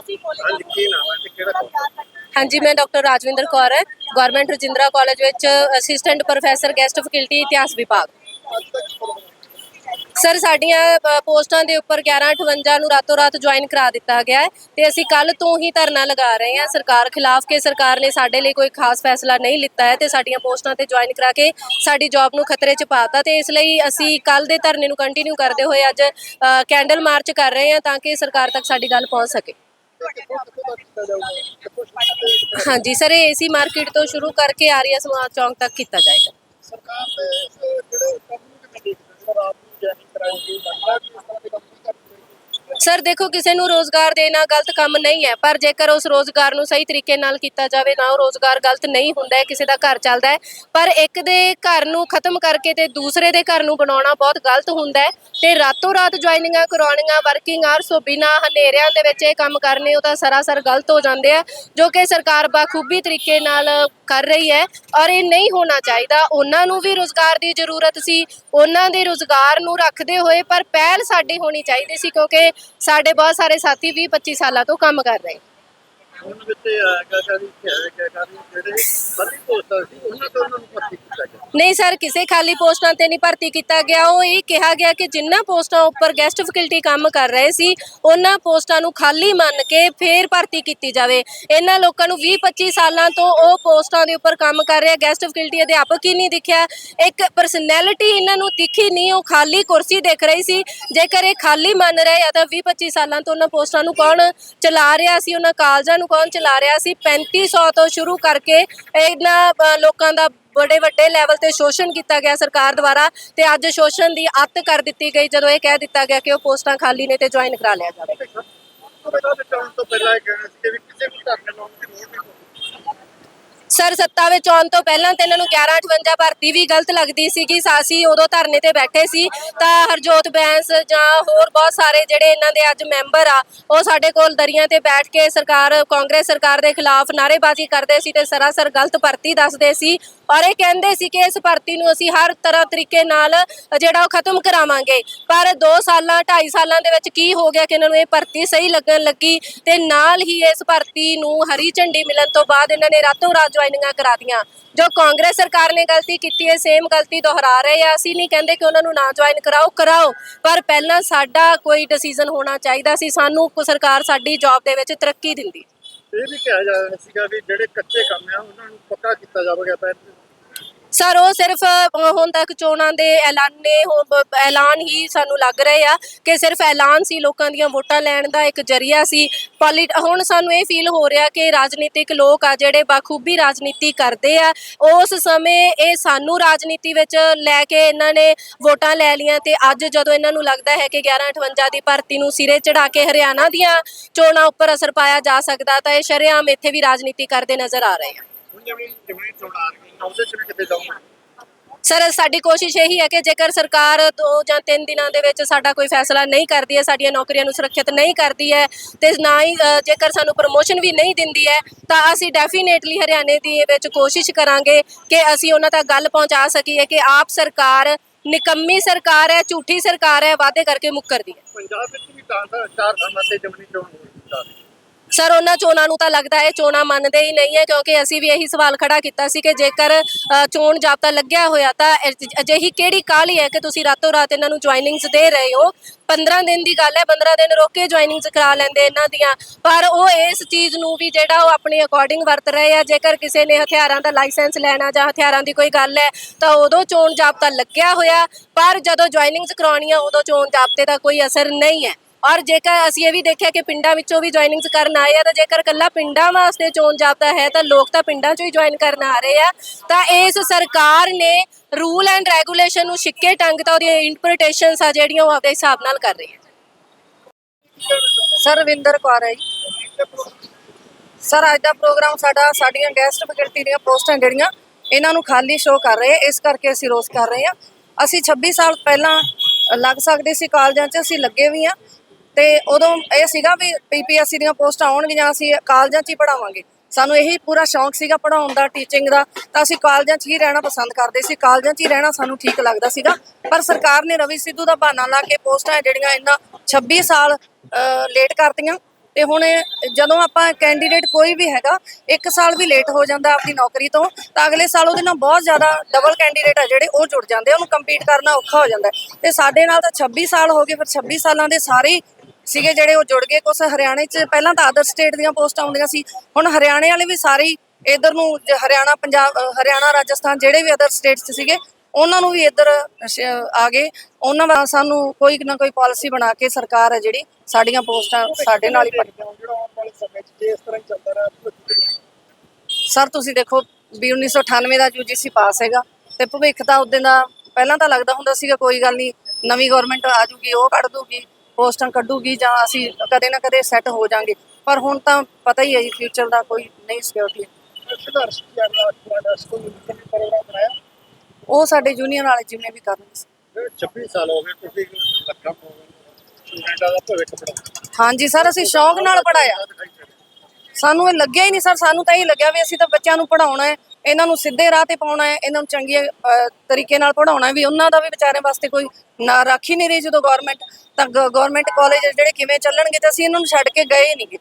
ਹਾਂਜੀ ਕੀ ਨਾਮ ਹੈ ਤੇ ਕਿਹੜਾ ਕੋਰਸ ਹਾਂਜੀ ਮੈਂ ਡਾਕਟਰ ਰਾਜਵਿੰਦਰ ਕੌਰ ਹੈ। ਗਵਰਨਮੈਂਟ ਰਜਿੰਦਰਾ ਕਾਲਜ ਵਿੱਚ ਅਸਿਸਟੈਂਟ ਪ੍ਰੋਫੈਸਰ ਗੈਸਟ ਫੈਕਲਟੀ ਇਤਿਹਾਸ ਵਿਭਾਗ। ਸਰ ਸਾਡੀਆਂ ਪੋਸਟਾਂ ਦੇ ਉੱਪਰ 1158 ਨੂੰ ਰਾਤੋਂ ਰਾਤ ਜੁਆਇਨ ਕਰਾ ਦਿੱਤਾ ਗਿਆ ਹੈ ਤੇ ਅਸੀਂ ਕੱਲ ਤੋਂ ਹੀ ਧਰਨਾ ਲਗਾ ਰਹੇ ਹਾਂ। ਸਰਕਾਰ ਖਿਲਾਫ ਕਿ ਸਰਕਾਰ ਨੇ ਸਾਡੇ ਲਈ ਕੋਈ ਖਾਸ ਫੈਸਲਾ ਨਹੀਂ ਲਿੱਤਾ ਹੈ ਤੇ ਸਾਡੀਆਂ ਪੋਸਟਾਂ ਤੇ ਜੁਆਇਨ ਕਰਾ ਕੇ ਸਾਡੀ ਜੌਬ ਨੂੰ ਖਤਰੇ 'ਚ ਪਾਤਾ ਤੇ ਇਸ ਲਈ ਅਸੀਂ ਕੱਲ ਦੇ ਧਰਨੇ ਨੂੰ ਕੰਟੀਨਿਊ ਕਰਦੇ ਹੋਏ ਅੱਜ ਕੈਂਡਲ ਮਾਰਚ ਕਰ ਰਹੇ ਹਾਂ ਤਾਂ ਕਿ ਸਰਕਾਰ ਤੱਕ ਸਾਡੀ ਗੱਲ ਪਹੁੰਚ ਸਕੇ। ਹਾਂਜੀ ਸਰ ਇਹ ਏਸੀ ਮਾਰਕੀਟ ਤੋਂ ਸ਼ੁਰੂ ਕਰਕੇ ਆਰੀਆ ਸਮਾਜ ਚੌਂਕ ਤੱਕ ਕੀਤਾ ਜਾਏਗਾ। ਸਰਕਾਰ ਦੇ ਇਸ ਜਿਹੜੇ ਕੰਮ ਨੂੰ ਕਿਵੇਂ ਦੇਖਦੇ ਸਰ ਆਪ ਨੂੰ ਜੈਨਿੰਗ ਕਰਾਏਗੀ ਲੱਗਦਾ ਕਿ ਇਸ ਤਰ੍ਹਾਂ ਦੇ ਕੰਮ ਨਹੀਂ ਕਰਨੇ ਸਰ, ਦੇਖੋ, ਕਿਸੇ ਨੂੰ ਰੋਜ਼ਗਾਰ ਦੇਣਾ ਗਲਤ ਕੰਮ ਨਹੀਂ ਹੈ, ਪਰ ਜੇਕਰ ਉਸ ਰੋਜ਼ਗਾਰ ਨੂੰ ਸਹੀ ਤਰੀਕੇ ਨਾਲ ਕੀਤਾ ਜਾਵੇ ਨਾ ਉਹ ਰੋਜ਼ਗਾਰ ਗਲਤ ਨਹੀਂ ਹੁੰਦਾ ਹੈ ਕਿਸੇ ਦਾ ਘਰ ਚੱਲਦਾ ਹੈ। ਪਰ ਇੱਕ ਦੇ ਘਰ ਨੂੰ ਖਤਮ ਕਰਕੇ ਤੇ ਦੂਸਰੇ ਦੇ ਘਰ ਨੂੰ ਬਣਾਉਣਾ ਬਹੁਤ ਗਲਤ ਹੁੰਦਾ ਹੈ ਤੇ ਰਾਤੋਂ ਰਾਤ ਜੁਆਇਨਿੰਗਾਂ, ਕਰਾਉਣੀਆਂ, ਵਰਕਿੰਗ ਆਰ ਸੋ ਬਿਨਾ ਹਨੇਰਿਆਂ ਦੇ ਵਿੱਚ ਇਹ ਕੰਮ ਕਰਨੇ, ਉਹ ਤਾਂ ਸਰਾਸਰ ਗਲਤ ਹੋ ਜਾਂਦੇ ਆ, ਜੋ ਕਿ ਸਰਕਾਰ ਬਾਖੂਬੀ ਤਰੀਕੇ ਨਾਲ ਕਰ ਰਹੀ ਹੈ ਔਰ ਇਹ ਨਹੀਂ ਹੋਣਾ ਚਾਹੀਦਾ। ਉਹਨਾਂ ਨੂੰ ਵੀ ਰੋਜ਼ਗਾਰ ਦੀ ਜ਼ਰੂਰਤ ਸੀ। ਉਹਨਾਂ ਦੇ ਰੋਜ਼ਗਾਰ ਨੂੰ ਰੱਖਦੇ ਹੋਏ ਪਰ ਪਹਿਲ ਸਾਡੀ ਹੋਣੀ ਚਾਹੀਦੀ ਸੀ ਕਿਉਂਕਿ ਸਾਡੇ ਬਹੁਤ ਸਾਰੇ ਸਾਥੀ 20 25 ਸਾਲਾਂ ਤੋਂ ਕੰਮ ਕਰ ਰਹੇ। ਉਹਨਾਂ ਵਿੱਚ ਹੈਗਾ ਕਰੀ ਜਿਹੜੇ ਬੜੀ ਪੋਸਟਾਂ ਸੀ, ਉਹਨਾਂ ਤੋਂ ਉਹਨਾਂ ਨੂੰ ਭਰਤੀ ਕੀਤਾ ਗਿਆ। ਨਹੀਂ ਸਰ, ਕਿਸੇ ਖਾਲੀ ਪੋਸਟਾਂ ਤੇ ਨਹੀਂ ਭਰਤੀ ਕੀਤਾ ਗਿਆ। ਉਹ ਇਹ ਕਿਹਾ ਗਿਆ ਕਿ ਜਿੰਨਾ ਪੋਸਟਾਂ ਉੱਪਰ ਗੈਸਟ ਫੈਕਲਟੀ ਕੰਮ ਕਰ ਰਹੇ ਸੀ, ਉਹਨਾਂ ਪੋਸਟਾਂ ਨੂੰ ਖਾਲੀ ਮੰਨ ਕੇ ਫੇਰ ਭਰਤੀ ਕੀਤੀ ਜਾਵੇ। ਇਹਨਾਂ ਲੋਕਾਂ ਨੂੰ 20 25 ਸਾਲਾਂ ਤੋਂ ਉਹ ਪੋਸਟਾਂ ਦੇ ਉੱਪਰ ਕੰਮ ਕਰ ਰਿਹਾ। ਗੈਸਟ ਫੈਕਲਟੀ ਅਧਿਆਪਕ ਹੀ ਨਹੀਂ ਦਿਖਿਆ। ਇੱਕ ਪਰਸਨੈਲਿਟੀ ਇਹਨਾਂ ਨੂੰ ਦਿਖੀ ਨਹੀਂ, ਉਹ ਖਾਲੀ ਕੁਰਸੀ ਦੇਖ ਰਹੀ ਸੀ। ਜੇਕਰ ਇਹ ਖਾਲੀ ਮੰਨ ਰਹੇ ਆ ਤਾਂ 20 25 ਸਾਲਾਂ ਤੋਂ ਉਹਨਾਂ ਪੋਸਟਾਂ ਨੂੰ ਕੌਣ ਚਲਾ ਰਿਹਾ ਸੀ? ਉਹਨਾਂ ਕਾਲਜਾਂ ਨੂੰ ਕੌਣ ਚਲਾ ਰਿਹਾ ਸੀ? 3500 ਤੋਂ ਸ਼ੁਰੂ ਕਰਕੇ ਇਹਨਾਂ ਲੋਕਾਂ ਦਾ ਬੜੇ ਵੱਡੇ ਲੈਵਲ ਤੇ ਸ਼ੋਸ਼ਣ ਕੀਤਾ ਗਿਆ ਸਰਕਾਰ ਦੁਆਰਾ ਤੇ ਅੱਜ ਸ਼ੋਸ਼ਣ ਦੀ ਅੱਤ ਕਰ ਦਿੱਤੀ ਗਈ, ਜਦੋਂ ਇਹ ਕਹਿ ਦਿੱਤਾ ਗਿਆ ਕਿ ਉਹ ਪੋਸਟਾਂ ਖਾਲੀ ਨੇ ਤੇ ਜੁਆਇਨ ਕਰਾ ਲਿਆ ਜਾਵੇ ਤੋਂ ਪਹਿਲਾਂ ਇਹ ਕਹਿਣਾ ਸੀ ਕਿ ਕਿਸੇ ਵੀ ਧਰਨੇ ਲਾਉਣ ਦੀ ਲੋੜ ਨਹੀਂ ਸਰ, ਸੱਤਾ ਵਿੱਚ ਆਉਣ ਤੋਂ ਪਹਿਲਾਂ ਤੇ ਇਹਨਾਂ ਨੂੰ 1158 ਭਰਤੀ ਵੀ ਗਲਤ ਲੱਗਦੀ ਸੀਗੀ। ਸਾਸੀ ਉਦੋਂ ਧਰਨੇ ਤੇ ਬੈਠੇ ਸੀ। ਤਾਂ ਹਰਜੋਤ ਬੈਂਸ ਜਾਂ ਹੋਰ ਬਹੁਤ ਸਾਰੇ ਜਿਹੜੇ ਇਹਨਾਂ ਦੇ ਅੱਜ ਮੈਂਬਰ ਆ, ਉਹ ਸਾਡੇ ਕੋਲ ਦਰੀਆਂ ਤੇ ਬੈਠ ਕੇ ਸਰਕਾਰ, ਕਾਂਗਰਸ ਸਰਕਾਰ ਦੇ ਖਿਲਾਫ ਨਾਅਰੇਬਾਜ਼ੀ ਕਰਦੇ ਸੀ ਤੇ ਸਰਾਸਰ ਗਲਤ ਭਰਤੀ ਦੱਸਦੇ ਸੀ। ਔਰ ਇਹ ਕਹਿੰਦੇ ਸੀ ਕਿ ਇਸ ਭਰਤੀ ਨੂੰ ਅਸੀਂ ਹਰ ਤਰ੍ਹਾਂ ਤਰੀਕੇ ਨਾਲ ਜਿਹੜਾ ਉਹ ਖਤਮ ਕਰਾਵਾਂਗੇ। ਪਰ 2 ਸਾਲਾਂ 2.5 ਸਾਲਾਂ ਦੇ ਵਿੱਚ ਕੀ ਹੋ ਗਿਆ ਕਿ ਇਹਨਾਂ ਨੂੰ ਇਹ ਭਰਤੀ ਸਹੀ ਲੱਗਣ ਲੱਗੀ ਤੇ ਨਾਲ ਹੀ ਇਸ ਭਰਤੀ ਨੂੰ ਹਰੀ ਝੰਡੀ ਮਿਲਣ ਤੋਂ ਬਾਅਦ ਇਹਨਾਂ ਨੇ ਰਾਤੋਂ ਰਾਤ ਜੁਆਇਨਿੰਗਾਂ ਕਰਾ ਜੋ ਕਾਂਗਰਸ ਸਰਕਾਰ ਨੇ ਗਲਤੀ ਕੀਤੀ ਹੈ ਸੇਮ ਗਲਤੀ ਦੁਹਰਾ ਰਹੇ ਆ। ਅਸੀਂ ਨਹੀਂ ਕਹਿੰਦੇ ਕਿ ਉਹਨਾਂ ਨੂੰ ਨਾ ਜੁਆਇਨ ਕਰਾਓ ਕਰਾਓ। ਪਰ ਪਹਿਲਾਂ ਸਾਡਾ ਕੋਈ ਡਿਸੀਜਨ ਹੋਣਾ ਚਾਹੀਦਾ ਸੀ। ਸਾਨੂੰ ਸਰਕਾਰ ਸਾਡੀ ਜੌਬ ਦੇ ਵਿੱਚ ਤਰੱਕੀ ਦਿੰਦੀ। ਇਹ ਵੀ ਕਿਹਾ ਜਾ ਰਿਹਾ ਸੀਗਾ ਵੀ ਜਿਹੜੇ ਕੱਚੇ ਕੰਮ ਆ, ਉਹਨਾਂ ਨੂੰ ਪੱਕਾ ਕੀਤਾ ਜਾਵੇਗਾ। ਪਹਿਲਾਂ ਸਰ ਉਹ ਸਿਰਫ ਅ, ਹੁਣ ਤੱਕ ਚੋਣਾਂ ਦੇ ਐਲਾਨੇ ਹੋ- ਬ- ਐਲਾਨ ਹੀ ਸਾਨੂੰ ਲੱਗ ਰਹੇ ਆ ਕਿ ਸਿਰਫ ਐਲਾਨ ਸੀ ਲੋਕਾਂ ਦੀਆਂ ਵੋਟਾਂ ਲੈਣ ਦਾ ਇੱਕ ਜਰੀਆ ਸੀ। ਪੋਲੀ ਹੁਣ ਸਾਨੂੰ ਇਹ ਫੀਲ ਹੋ ਰਿਹਾ ਕਿ ਰਾਜਨੀਤਿਕ ਲੋਕ ਆ ਜਿਹੜੇ ਬਾਖੂਬੀ ਰਾਜਨੀਤੀ ਕਰਦੇ ਆ ਉਸ ਸਮੇਂ ਇਹ ਸਾਨੂੰ ਰਾਜਨੀਤੀ ਵਿੱਚ ਲੈ ਕੇ ਇਹਨਾਂ ਨੇ ਵੋਟਾਂ ਲੈ ਲਈਆਂ ਤੇ ਅੱਜ ਜਦੋਂ ਇਹਨਾਂ ਨੂੰ ਲੱਗਦਾ ਹੈ ਕਿ 1158 ਦੀ ਭਰਤੀ ਨੂੰ ਸਿਰੇ ਚੜਾ ਕੇ ਹਰਿਆਣਾ ਦੀਆਂ ਚੋਣਾਂ ਉੱਪਰ ਅਸਰ ਪਾਇਆ ਜਾ ਸਕਦਾ ਤਾਂ ਇਹ ਸ਼ਰੇਆਮ ਇੱਥੇ ਵੀ ਰਾਜਨੀਤੀ ਕਰਦੇ ਨਜ਼ਰ ਆ ਰਹੇ ਆ। ਹੁਣ ਜਿਵੇਂ ਜਿਵੇਂ ਚੋਣ ਆ ਰਹੀਆਂ ਕਿਤੇ ਸਰ ਸਾਡੀ ਕੋਸ਼ਿਸ਼ ਇਹੀ ਹੈ ਕਿ ਜੇਕਰ ਸਰਕਾਰ ਦੋ ਜਾਂ ਤਿੰਨ ਦਿਨਾਂ ਦੇ ਵਿੱਚ ਸਾਡਾ ਕੋਈ ਫੈਸਲਾ ਨਹੀਂ ਕਰਦੀ ਹੈ ਸਾਡੀਆਂ ਨੌਕਰੀਆਂ ਨੂੰ ਸੁਰੱਖਿਅਤ ਨਹੀਂ ਕਰਦੀ ਹੈ ਤੇ ਨਾ ਹੀ ਅ, ਜੇਕਰ ਸਾਨੂੰ ਪ੍ਰਮੋਸ਼ਨ ਵੀ ਨਹੀਂ ਦਿੰਦੀ ਹੈ ਤਾਂ ਅਸੀਂ ਡੈਫੀਨੇਟਲੀ ਹਰਿਆਣੇ ਦੀ ਵਿੱਚ ਕੋਸ਼ਿਸ਼ ਕਰਾਂਗੇ ਕਿ ਅਸੀਂ ਉਹਨਾਂ ਤੱਕ ਗੱਲ ਪਹੁੰਚਾ ਸਕੀਏ ਕਿ ਆਪ ਸਰਕਾਰ ਨਿਕੰਮੀ ਸਰਕਾਰ ਹੈ ਝੂਠੀ ਸਰਕਾਰ ਹੈ ਵਾਅਦੇ ਕਰਕੇ ਮੁੱਕਰਦੀ ਹੈ। ਪੰਜਾਬ ਵਿੱਚ ਵੀ ਤਾਂ ਤਾਂ ਚਾਰ ਥਾਵਾਂ ਤੇ ਜਮਨੀ ਚੋਣ ਹੋ ਰਹੀ ਹੈ। ਸਰ, ਉਹਨਾਂ ਚੋਣਾਂ ਨੂੰ ਤਾਂ ਲੱਗਦਾ ਹੈ ਚੋਣਾਂ ਮੰਨਦੇ ਹੀ ਨਹੀਂ ਹੈ, ਕਿਉਂਕਿ ਅਸੀਂ ਵੀ ਇਹੀ ਸਵਾਲ ਖੜਾ ਕੀਤਾ ਸੀ ਕਿ ਜੇਕਰ ਚੋਣ ਜਾਬਤਾ ਲੱਗਿਆ ਹੋਇਆ ਤਾਂ ਅਜਿਹੀ ਕਿਹੜੀ ਕਾਹਲੀ ਹੈ ਕਿ ਤੁਸੀਂ ਰਾਤੋਂ ਰਾਤ ਇਹਨਾਂ ਨੂੰ ਜੁਆਇਨਿੰਗਸ ਦੇ ਰਹੇ ਹੋ? 15 ਦਿਨ ਦੀ ਗੱਲ ਹੈ 15 ਦਿਨ ਰੋਕ ਕੇ ਜੁਆਇਨਿੰਗਸ ਕਰਾ ਲੈਂਦੇ ਇਹਨਾਂ ਦੀਆਂ। ਪਰ ਉਹ ਇਸ ਚੀਜ਼ ਨੂੰ ਵੀ ਜਿਹੜਾ ਉਹ ਆਪਣੇ ਅਕੋਰਡਿੰਗ ਵਰਤ ਰਹੇ ਆ, ਜੇਕਰ ਕਿਸੇ ਨੇ ਹਥਿਆਰਾਂ ਦਾ ਲਾਇਸੈਂਸ ਲੈਣਾ ਜਾਂ ਹਥਿਆਰਾਂ ਦੀ ਕੋਈ ਗੱਲ ਹੈ, ਤਾਂ ਉਦੋਂ ਚੋਣ ਜਾਬਤਾ ਲੱਗਿਆ ਹੋਇਆ, ਪਰ ਜਦੋਂ ਜੁਆਇਨਿੰਗਸ ਕਰਾਉਣੀਆਂ, ਉਦੋਂ ਚੋਣ ਜਾਬਤੇ ਦਾ ਕੋਈ ਅਸਰ ਨਹੀਂ ਹੈ। ਔਰ ਜੇਕਰ ਅਸੀਂ ਇਹ ਵੀ ਦੇਖਿਆ ਕਿ ਪਿੰਡਾਂ ਵਿੱਚੋਂ ਵੀ ਜੁਆਇਨਿੰਗਸ ਕਰਨ ਆਏ ਆ, ਤਾਂ ਜੇਕਰ ਕੱਲਾ ਪਿੰਡਾਂ ਵਾਸਤੇ ਚੋਣ ਜਾਬਤਾ ਹੈ, ਤਾਂ ਲੋਕ ਤਾਂ ਪਿੰਡਾਂ 'ਚੋਂ ਹੀ ਜੁਆਇਨ ਕਰਨ ਆ ਰਹੇ ਆ। ਤਾਂ ਇਸ ਸਰਕਾਰ ਨੇ ਰੂਲ ਐਂਡ ਰੈਗੂਲੇਸ਼ਨ ਨੂੰ ਛਿੱਕੇ ਟੰਗ ਤਾਂ ਉਹਦੀਆਂ ਇੰਟਰਪ੍ਰੀਟੇਸ਼ਨਸ ਆ ਜਿਹੜੀਆਂ ਉਹ ਆਪਦੇ ਹਿਸਾਬ ਨਾਲ ਕਰ ਰਹੀ ਹੈ। ਸਰ, ਰਵਿੰਦਰ ਕੌਰ ਹੈ ਜੀ। ਸਰ, ਅੱਜ ਦਾ ਪ੍ਰੋਗਰਾਮ ਸਾਡਾ, ਸਾਡੀਆਂ ਗੈਸਟ ਫੈਕਲਟੀ ਦੀਆਂ ਪੋਸਟਾਂ ਜਿਹੜੀਆਂ, ਇਹਨਾਂ ਨੂੰ ਖਾਲੀ ਸ਼ੋਅ ਕਰ ਰਹੇ ਇਸ ਕਰਕੇ ਅਸੀਂ ਰੋਸ ਕਰ ਰਹੇ ਹਾਂ ਅਸੀਂ 26 ਸਾਲ ਪਹਿਲਾਂ ਲੱਗ ਸਕਦੇ ਸੀ ਕਾਲਜਾਂ 'ਚ, ਅਸੀਂ ਲੱਗੇ ਵੀ ਆ। ਤੇ ਉਦੋਂ ਇਹ ਸੀਗਾ ਵੀ ਪੀਪੀਐਸਸੀ ਦੀਆਂ ਪੋਸਟਾਂ ਆਉਣਗੀਆਂ ਅਸੀਂ ਕਾਲਜਾਂ 'ਚ ਹੀ ਪੜਾਵਾਂਗੇ ਸਾਨੂੰ ਇਹੀ ਪੂਰਾ ਸ਼ੌਂਕ ਸੀਗਾ ਪੜਾਉਣ ਦਾ ਟੀਚਿੰਗ ਦਾ। ਤਾਂ ਅਸੀਂ ਕਾਲਜਾਂ 'ਚ ਹੀ ਰਹਿਣਾ ਪਸੰਦ ਕਰਦੇ ਸੀ। ਕਾਲਜਾਂ 'ਚ ਹੀ ਰਹਿਣਾ ਸਾਨੂੰ ਠੀਕ ਲੱਗਦਾ ਸੀਗਾ। ਪਰ ਸਰਕਾਰ ਨੇ ਰਵੀ ਸਿੱਧੂ ਦਾ ਬਹਾਨਾ ਲਾ ਕੇ ਪੋਸਟਾਂ ਜਿਹੜੀਆਂ ਇਹਨਾਂ 26 ਸਾਲ ਲੇਟ ਕਰਤੀਆਂ। ਤੇ ਹੁਣ ਜਦੋਂ ਆਪਾਂ ਕੈਂਡੀਡੇਟ ਕੋਈ ਵੀ ਹੈਗਾ ਇੱਕ ਸਾਲ ਵੀ ਲੇਟ ਹੋ ਜਾਂਦਾ ਆਪਣੀ ਨੌਕਰੀ ਤੋਂ ਤਾਂ ਅਗਲੇ ਸਾਲ ਉਹਦੇ ਨਾਲ ਬਹੁਤ ਜ਼ਿਆਦਾ ਡਬਲ ਕੈਂਡੀਡੇਟ ਆ ਜਿਹੜੇ ਉਹ ਜੁੜ ਜਾਂਦੇ ਆ, ਉਹਨੂੰ ਕੰਪੀਟ ਕਰਨਾ ਔਖਾ ਹੋ ਜਾਂਦਾ। ਤੇ ਸਾਡੇ ਨਾਲ ਤਾਂ 26 ਸਾਲ ਹੋ ਗਏ ਫਿਰ 26 ਸਾਲਾਂ ਦੇ ਸਾਰੇ ਹੀ ਸੀਗੇ ਜਿਹੜੇ ਉਹ ਜੁੜ ਗਏ। ਕੁਛ ਹਰਿਆਣੇ 'ਚ ਪਹਿਲਾਂ ਤਾਂ ਅਦਰ ਸਟੇਟ ਦੀਆਂ ਪੋਸਟਾਂ ਆਉਂਦੀਆਂ ਸੀ। ਹੁਣ ਹਰਿਆਣੇ ਵਾਲੇ ਵੀ ਸਾਰੇ ਹੀ ਇਧਰ ਨੂੰ ਹਰਿਆਣਾ, ਪੰਜਾਬ ਹਰਿਆਣਾ, ਰਾਜਸਥਾਨ ਜਿਹੜੇ ਵੀ ਅਦਰ ਸਟੇਟਸ 'ਚ ਸੀਗੇ, ਉਹਨਾਂ ਨੂੰ ਵੀ ਇੱਧਰ ਆ ਗਏ। ਉਹਨਾਂ ਦਾ ਸਾਨੂੰ ਕੋਈ ਨਾ ਕੋਈ ਪਾਲਿਸੀ ਬਣਾ ਕੇ ਸਰਕਾਰ ਹੈ ਜਿਹੜੀ ਸਾਡੀਆਂ ਪੋਸਟਾਂ ਸਾਡੇ ਨਾਲ ਹੀ ਸਰ ਤੁਸੀਂ ਦੇਖੋ ਵੀ 1998 ਦਾ ਯੂਜੀਸੀ ਪਾਸ ਹੈਗਾ ਤੇ ਭਵਿੱਖ ਤਾਂ ਉਦੋਂ ਦਾ ਪਹਿਲਾਂ ਤਾਂ ਲੱਗਦਾ ਹੁੰਦਾ ਸੀਗਾ, ਕੋਈ ਗੱਲ ਨਹੀਂ ਨਵੀਂ ਗਵਰਨਮੈਂਟ ਆ ਜੂਗੀ, ਉਹ ਕੱਢ ਦੂਗੀ। ਪੋਸਟਾਂ ਕੱਢੂਗੀ ਜਾਂ ਅਸੀਂ ਕਦੇ ਨਾ ਕਦੇ ਸੈੱਟ ਹੋ ਜਾਾਂਗੇ। ਪਰ ਹੁਣ ਤਾਂ ਪਤਾ ਹੀ ਹੈ ਜੀ ਫਿਊਚਰ ਦਾ ਕੋਈ ਨਹੀਂ ਸਿਕਿਉਰਿਟੀ ਸੰਘਰਸ਼ ਕਰਨਾ ਤੁਹਾਡਾ ਸਕੂਲ ਵਿੱਚ ਪ੍ਰੋਗਰਾਮ ਬਣਾਇਆ? ਉਹ ਸਾਡੇ ਜੂਨੀਅਰ ਵਾਲੇ ਜਿੰਨੇ ਵੀ ਕਰਨਗੇ ਸੀ। 26 ਸਾਲ ਹੋ ਗਏ ਤੁਸੀਂ ਲੱਖਾਂ ਸਟੂਡੈਂਟਾਂ ਦਾ ਭਵਿੱਖ ਬਣਾਉਂਦੇ ਹਾਂਜੀ ਸਰ ਅਸੀਂ ਸ਼ੌਂਕ ਨਾਲ ਪੜਾਇਆ ਸਾਨੂੰ ਇਹ ਲੱਗਿਆ ਹੀ ਨਹੀਂ ਸਰ ਸਾਨੂੰ ਤਾਂ ਇਹ ਲੱਗਿਆ ਵੀ ਅਸੀਂ ਤਾਂ ਬੱਚਿਆਂ ਨੂੰ ਪੜਾਉਣਾ ਹੈ। ਇਹਨਾਂ ਨੂੰ ਸਿੱਧੇ ਰਾਹ ਤੇ ਪਾਉਣਾ ਹੈ ਇਹਨਾਂ ਨੂੰ ਚੰਗੇ ਅਹ, ਤਰੀਕੇ ਨਾਲ ਪੜਾਉਣਾ ਵੀ ਉਹਨਾਂ ਦਾ ਵੀ ਵਿਚਾਰਿਆਂ ਵਾਸਤੇ ਕੋਈ ਨਾ ਰਾਖੀ ਨਹੀਂ ਰਹੀ ਜਦੋਂ ਗਵਰਨਮੈਂਟ ਤਾਂ ਗਵਰਨਮੈਂਟ ਕਾਲਜ ਜਿਹੜੇ ਕਿਵੇਂ ਚੱਲਣਗੇ ਤੇ ਅਸੀਂ ਇਹਨਾਂ ਨੂੰ ਛੱਡ ਕੇ ਗਏ ਨਹੀਂਗੇ